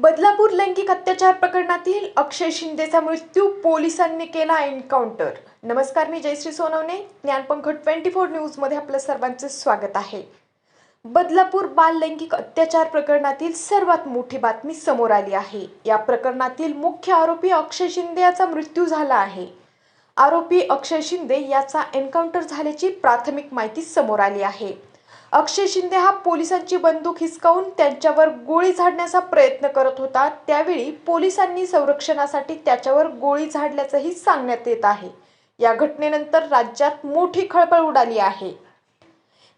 बदलापूर लैंगिक अत्याचार प्रकरणातील अक्षय शिंदेचा मृत्यू पोलिसांनी केला एन्काउंटर. नमस्कार मी जयश्री सोनवणे. ज्ञानपंख ट्वेंटी फोर न्यूजमध्ये आपलं सर्वांचे स्वागत आहे. बदलापूर बाल लैंगिक अत्याचार प्रकरणातील सर्वात मोठी बातमी समोर आली आहे. या प्रकरणातील मुख्य आरोपी अक्षय शिंदे याचा मृत्यू झाला आहे. आरोपी अक्षय शिंदे याचा एन्काउंटर झाल्याची प्राथमिक माहिती समोर आली आहे. अक्षय शिंदे हा पोलिसांची बंदूक हिसकावून त्यांच्यावर गोळी झाडण्याचा प्रयत्न करत होता. त्यावेळी पोलिसांनी संरक्षणासाठी त्याच्यावर गोळी झाडल्याचंही सांगण्यात येत आहे. या घटनेनंतर राज्यात मोठी खळबळ उडाली आहे.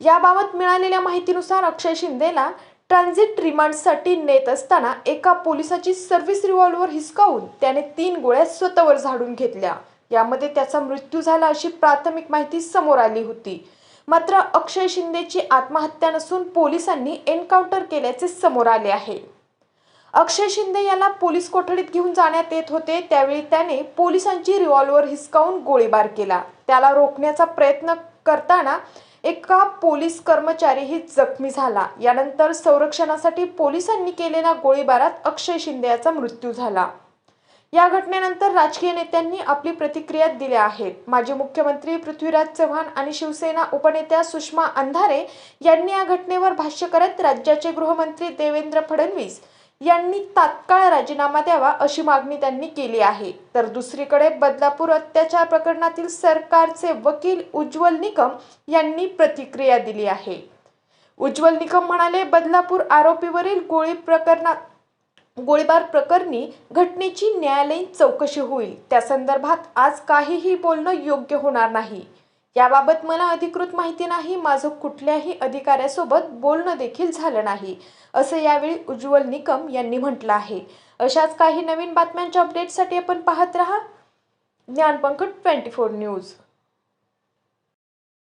याबाबत मिळालेल्या माहितीनुसार अक्षय शिंदेला ट्रान्झिट रिमांडसाठी नेत असताना एका पोलिसाची सर्व्हिस रिव्हॉल्वर हिसकावून त्याने तीन गोळ्या स्वतःवर झाडून घेतल्या. यामध्ये त्याचा मृत्यू झाला अशी प्राथमिक माहिती समोर आली होती. मात्र अक्षय शिंदेची आत्महत्या नसून पोलिसांनी एन्काउंटर केल्याचे समोर आले आहे. अक्षय शिंदे याला पोलीस कोठडीत घेऊन जाण्यात येत होते त्यावेळी त्याने पोलिसांची रिव्हॉल्वर हिसकावून गोळीबार केला. त्याला रोखण्याचा प्रयत्न करताना एका पोलीस कर्मचारीही जखमी झाला. यानंतर संरक्षणासाठी पोलिसांनी केलेल्या गोळीबारात अक्षय शिंदे याचा मृत्यू झाला. या घटनेनंतर राजकीय नेत्यांनी आपली प्रतिक्रिया दिल्या आहेत माजी मुख्यमंत्री पृथ्वीराज चव्हाण आणि शिवसेना उपनेत्या सुषमा अंधारे यांनी या घटनेवर भाष्य करत राज्याचे गृहमंत्री देवेंद्र फडणवीस यांनी तात्काळ राजीनामा द्यावा अशी मागणी त्यांनी केली आहे. तर दुसरीकडे बदलापूर अत्याचार प्रकरणातील सरकारचे वकील उज्ज्वल निकम यांनी प्रतिक्रिया दिली आहे. उज्ज्वल निकम म्हणाले बदलापूर आरोपीवरील गोळी प्रकरणात गोळीबार प्रकरणी घटनेची न्यायालयीन चौकशी होईल. त्या संदर्भात आज काहीही बोलणं योग्य होणार नाही. याबाबत मला अधिकृत माहिती नाही. माझं कुठल्याही अधिकाऱ्यासोबत बोलणं देखील झालं नाही असं यावेळी उज्ज्वल निकम यांनी म्हटलं आहे. अशाच काही नवीन बातम्यांच्या अपडेटसाठी आपण पाहत रहा. Gyanpankh twenty four news.